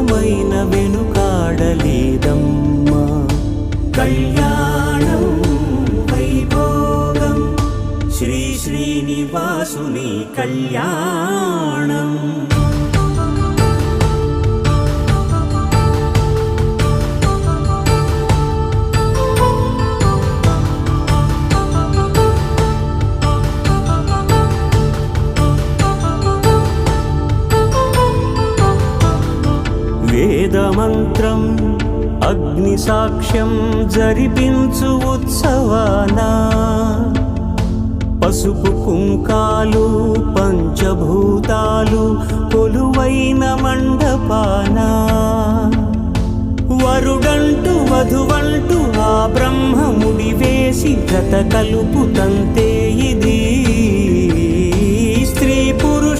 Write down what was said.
కళ్యాణమైన వెనుకాడలేదమ్మా. కళ్యాణం వైభోగం శ్రీ శ్రీనివాసుని కళ్యాణం. వేదమంత్రం అగ్నిసాక్ష్యం జరిపించు ఉత్సవాన. పసుపు కుంకాలు పంచభూతాలు కొలువైన మండపాన. వరుడంటూ వధువంటూ ఆ బ్రహ్మముడి వేసి గత కలుపుతంతే.